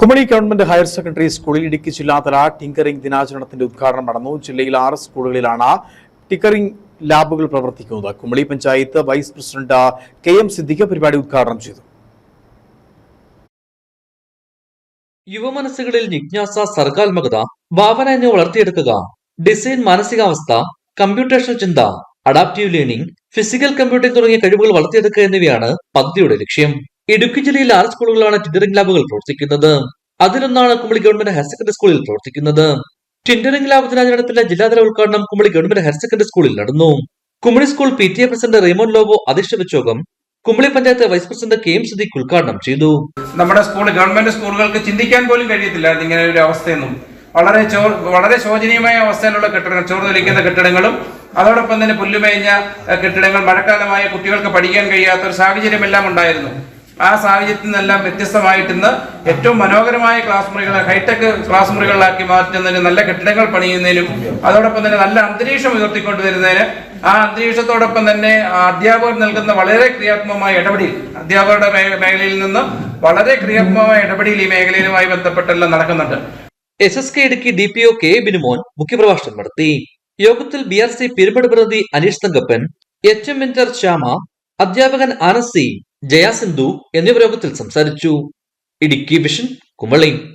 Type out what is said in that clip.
Kumily government higher secondary സ്കൂളിൽ ഇടുക്കി ജില്ലാതല tinkering ദിനാചരണത്തിന്റെ ഉദ്ഘാടനം നടന്നു. ജില്ലയിൽ ആറ് സ്കൂളുകളിലാണ് ടിക്കറിംഗ് ലാബുകൾ പ്രവർത്തിക്കുന്നത്. Kumily panchayat vice president K M Siddique പരിപാടി ഉദ്ഘാടനം ചെയ്തു. യുവമനസ്സുകളിൽ ജിജ്ഞാസ സർഗാത്മകത ഭാവന എന്നിവ വളർത്തിയെടുക്കുക ഡിസൈൻ മാനസികാവസ്ഥ കമ്പ്യൂട്ടേഷണൽ ചിന്ത അഡാപ്റ്റീവ് ലേണിംഗ് ഫിസിക്കൽ കമ്പ്യൂട്ടിംഗ് തുടങ്ങിയ കഴിവുകൾ വളർത്തിയെടുക്കുക എന്നിവയാണ് പദ്ധതിയുടെ ലക്ഷ്യം. ഇടുക്കി ജില്ലയിൽ ആറ് സ്കൂളുകളാണ് ടിൻഡറിംഗ് ലാബുകൾ പ്രവർത്തിക്കുന്നത്. അതിലൊന്നാണ് കുമളി ഗവൺമെന്റ് ഹയർ സെക്കൻഡറി സ്കൂളിൽ പ്രവർത്തിക്കുന്നത്. ടിൻഡറിംഗ് ലാബ് ദിനാചരണത്തിന്റെ ജില്ലാതല ഉദ്ഘാടനം കുമളി ഗവൺമെന്റ് ഹയർ സെക്കൻഡറി സ്കൂളിൽ നടന്നു. Kumily school P T A president Remon Lobo അധ്യക്ഷ വെച്ചോകം. Kumily panchayat vice president K M Siddique ഉദ്ഘാടനം ചെയ്തു. നമ്മുടെ സ്കൂൾ ഗവൺമെന്റ് സ്കൂളുകൾക്ക് ചിന്തിക്കാൻ പോലും കഴിയത്തില്ലായിരുന്നു ഇങ്ങനെ ഒരു അവസ്ഥയൊന്നും. വളരെ വളരെ ശോചനീയമായ അവസ്ഥയിലുള്ള കെട്ടിടങ്ങൾ ചോർന്നൊലിക്കുന്ന കെട്ടിടങ്ങളും അതോടൊപ്പം തന്നെ പുല്ലുമേഞ്ഞ കെട്ടിടങ്ങൾ മഴക്കാലമായ കുട്ടികൾക്ക് പഠിക്കാൻ കഴിയാത്ത ഒരു സാഹചര്യമെല്ലാം ഉണ്ടായിരുന്നു. ആ സാഹചര്യത്തിൽ നിന്നെല്ലാം വ്യത്യസ്തമായിട്ട് ഇന്ന് ഏറ്റവും മനോഹരമായ ക്ലാസ് മുറികൾ ഹൈടെക് ക്ലാസ് മുറികളിലാക്കി മാറ്റുന്നതിന് നല്ല കെട്ടിടങ്ങൾ പണിയുന്നതിനും അതോടൊപ്പം തന്നെ നല്ല അന്തരീക്ഷം ഉയർത്തിക്കൊണ്ടുവരുന്നതിന് ആ അന്തരീക്ഷത്തോടൊപ്പം തന്നെ അധ്യാപകർ നൽകുന്ന വളരെ ക്രിയാത്മകമായ ഇടപെടൽ അധ്യാപകരുടെ മേഖലയിൽ നിന്ന് വളരെ ക്രിയാത്മകമായ ഇടപെടൽ ഈ മേഖലയിലുമായി ബന്ധപ്പെട്ടെല്ലാം നടക്കുന്നുണ്ട്. S S K Idukki D P O K Binumon മുഖ്യപ്രഭാഷണം നടത്തി. യോഗത്തിൽ ബി ആർ സി പ്രതിനിധി Aneesh Thankappan H M N Shyama അധ്യാപകൻ ആനസി ജയ സിന്ധു എന്നിവർ സംസാരിച്ചു. ഇടുക്കി വിഷൻ കുമളി.